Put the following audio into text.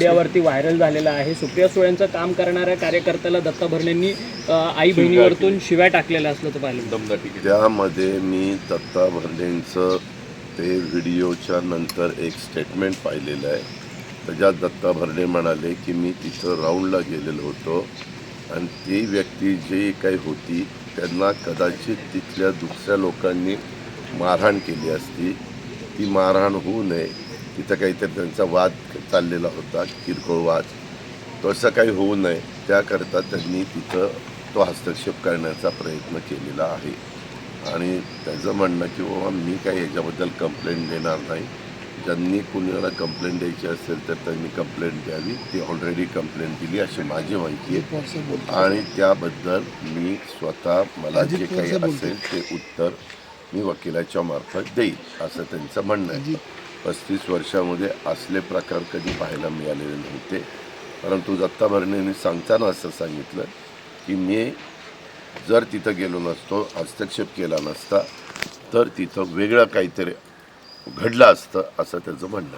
मीडियावरती व्हायरल झालेला आहे. सुप्रिया सुळेंचं काम करणाऱ्या कार्यकर्त्याला दत्ता भरणेंनी आई बहिणीवरतून शिव्या टाकलेल्या असल्याचं पाहिलं. त्यामध्ये मी दत्ता भरलेंचं ते व्हिडिओच्या नंतर एक स्टेटमेंट पाहिलेलं आहे. त्याच्यात दत्ता भरणे म्हणाले की मी तिथं राऊंडला गेलेलो होतो आणि ती व्यक्ती जी काही होती त्यांना कदाचित तिथल्या दुसऱ्या लोकांनी मारहाण केली असती. ती मारहाण होऊ नये. तिथं काहीतरी त्यांचा वाद चाललेला होता किरकोळ वाद. तो असं काही होऊ नये त्याकरता त्यांनी तिथं तो हस्तक्षेप करण्याचा प्रयत्न केलेला आहे. आणि त्याचं म्हणणं की बाबा मी काही याच्याबद्दल कंप्लेंट देणार नाही. ज्यांनी कुणाला कंप्लेंट द्यायची असेल तर त्यांनी कंप्लेंट द्यावी. ती ऑलरेडी कंप्लेंट दिली अशी माझी माहिती आहे. आणि त्याबद्दल मी स्वतः मला जे काही असेल ते उत्तर मी वकिलाच्या मार्फत देईल असं त्यांचं म्हणणं आहे. पस्तीस वर्षामध्ये असले प्रकार कधी पाहायला मिळालेले नव्हते. परंतु दत्ता भरणेंनी सांगताना असं सांगितलं की मी जर तिथं गेलो नसतो हस्तक्षेप केला नसता तर तिथं वेगळं काहीतरी घडलं असतं असं त्याचं म्हणणं